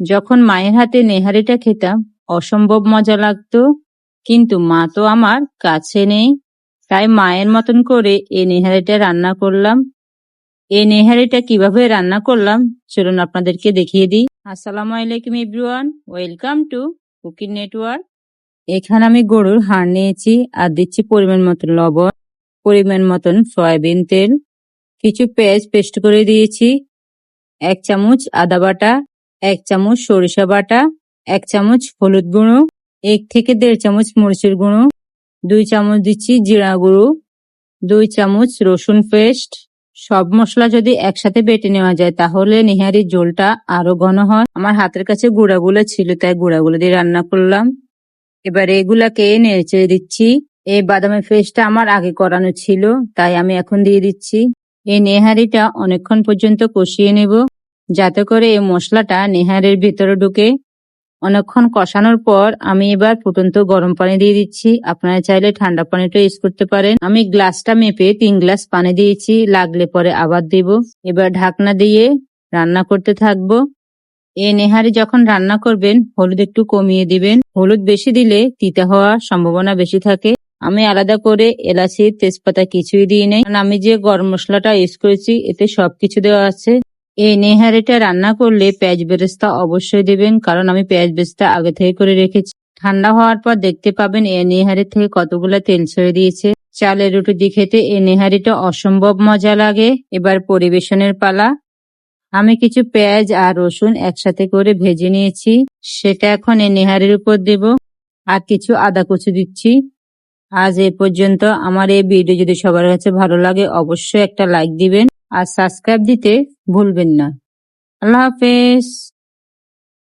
যখন মায়ের হাতে নেহারিটা খেতাম, অসম্ভব মজা লাগতো। কিন্তু মা তো আমার কাছে নেই। তাই মায়ের মতন করে এই নেহারিটা রান্না করলাম। এই নেহারিটা কীভাবে রান্না করলাম, চলুন আপনাদেরকে দেখিয়ে দিই। আসসালামু আলাইকুম everyone, welcome to cooking network. এখানে আমি গরুর হাড় নিয়েছি আর দিচ্ছি পরিমাণ মতন লবণ, পরিমাণ মতন সয়াবিন তেল, কিছু পেঁয়াজ পেস্ট করে দিয়েছি, এক চামচ আদা বাটা এক চামচ সরিষা বাটা, এক চামচ হলুদ গুঁড়ো, এক থেকে দেড় চামচ মরিচের গুঁড়ো, দুই চামচ দিচ্ছি জিরা গুঁড়ো, দুই চামচ রসুন পেস্ট। সব মশলা যদি একসাথে বেটে নেওয়া যায়, তাহলে নিহারির ঝোলটা আরও ঘন হয়। আমার হাতের কাছে গুঁড়াগুলো ছিল, তাই গুঁড়াগুলো দিয়ে রান্না করলাম। এবার এগুলাকে নেড়ে দিচ্ছি। এই বাদামের পেস্টটা আমার আগে করানো ছিল, তাই আমি এখন দিয়ে দিচ্ছি। এই নেহারিটা অনেকক্ষণ পর্যন্ত কষিয়ে নেব। যাতে করে এই মশলাটা নেহারের ভিতরে ঢুকে। অনেকক্ষণ কষানোর পর আমি এবার ফুটন্ত গরম পানি দিয়ে দিচ্ছি। আপনারা চাইলে ঠান্ডা পানিটা ইউজ করতে পারেন। আমি গ্লাসটা মেপে তিন গ্লাস পানি দিয়েছি। লাগলে পরে আবার দিব। এবার ঢাকনা দিয়ে রান্না করতে থাকব। এই নেহারি যখন রান্না করবেন, হলুদ একটু কমিয়ে দিবেন। হলুদ বেশি দিলে তিতা হওয়ার সম্ভাবনা বেশি থাকে। আমি আলাদা করে এলাচি, তেজপাতা কিছুই দিই নাই। আমি যে গরম মশলাটা ইউজ করেছি, এতে সবকিছু দেওয়া আছে। এই নেহারিটা রান্না করলে পেঁয়াজ বেরেস্তা অবশ্যই দেবেন, কারণ আমি পেঁয়াজ বেরেস্তা আগে থেকে করে রেখেছি। ঠান্ডা হওয়ার পর দেখতে পাবেন এই নেহারি থেকে কতগুলো তেল ছেড়ে দিয়েছে। চালের রুটি দিয়ে খেতে এই নেহারিটা অসম্ভব মজা লাগে। এবার পরিবেশনের পালা। আমি কিছু পেঁয়াজ আর রসুন একসাথে করে ভেজে নিয়েছি। সেটা এখন এই নেহারির উপর দেব। আর কিছু আদা কুচি দিচ্ছি। আজ এ পর্যন্ত আমার এই ভিডিও যদি সবার কাছে ভালো লাগে, অবশ্যই একটা লাইক দিবেন। আর সাবস্ক্রাইব দিতে ভুলবেন না। আল্লাহ হাফেজ।